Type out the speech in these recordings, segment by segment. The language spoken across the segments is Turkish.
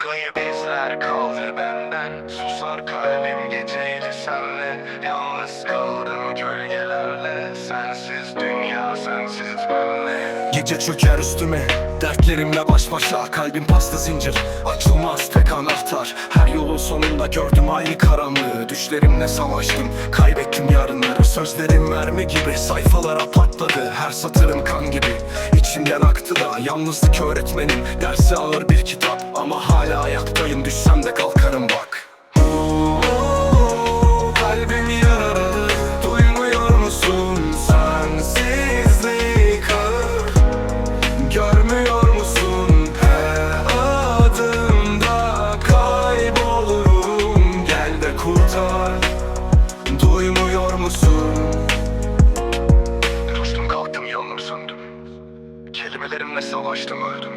Kayıp izler kaldı benden. Susar kalbim geceydi senle. Yalnız kaldım gölgelerle. Sensiz dünya sensiz benle Gece çöker üstüme. Dertlerimle baş başa Kalbim pasta zincir. Açılmaz tek anahtar Her yolun sonunda gördüm aynı karanlığı. Düşlerimle savaştım Kaybettim yarınları. Sözlerim mermi gibi Sayfalara patladı. Her satırım kan gibi. İçimden aktı da Yalnızlık öğretmenim. Dersi ağır bir kitap Ama hala ayaktayım Kurtar Duymuyor musun? Düştüm kalktım yanım söndüm. Kelimelerimle savaştım öldüm.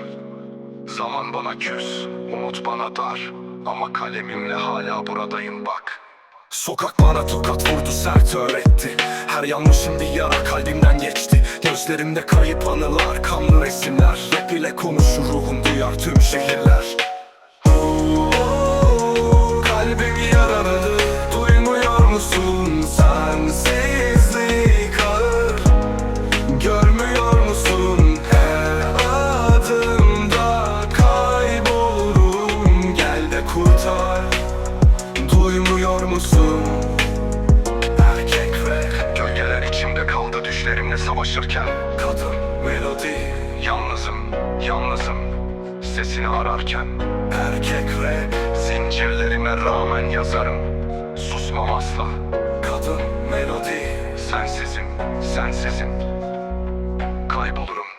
Zaman bana küs, umut bana dar. Ama kalemimle hala buradayım bak. Sokak bana tokat vurdu sert öğretti. Her yanlışım bir yara kalbimden geçti. Gözlerimde kayıp anılar kanlı resimler. Rap ile konuşur ruhum duyar tüm şehirler musun? Erkek ve gölgeler içimde kaldı düşlerimle savaşırken. Kadın melodi. Yalnızım, yalnızım. Sesini ararken. Erkek rap Zincirlerime rağmen yazarım. Susmam asla. Kadın melodi. Sensizim, sensizim. Kaybolurum